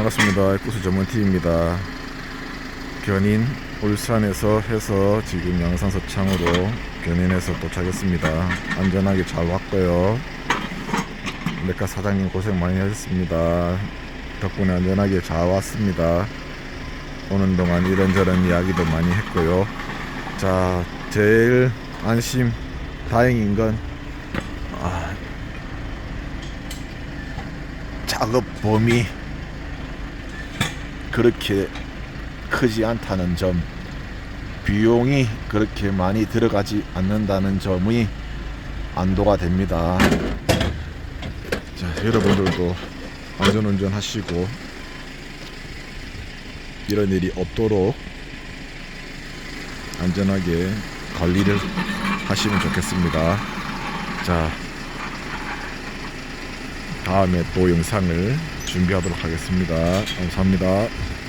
반갑습니다. 구수 전문TV입니다. 견인 울산에서 해서 지금 양산 서창으로 견인해서 도착했습니다. 안전하게 잘 왔고요. 메카 사장님 고생 많이 하셨습니다. 덕분에 안전하게 잘 왔습니다. 오는 동안 이런저런 이야기도 많이 했고요. 자, 제일 안심, 다행인 건, 아, 작업 범위 그렇게 크지 않다는 점, 비용이 그렇게 많이 들어가지 않는다는 점이 안도가 됩니다. 자, 여러분들도 안전운전 하시고 이런 일이 없도록 안전하게 관리를 하시면 좋겠습니다. 자, 다음에 또 영상을 준비하도록 하겠습니다. 감사합니다.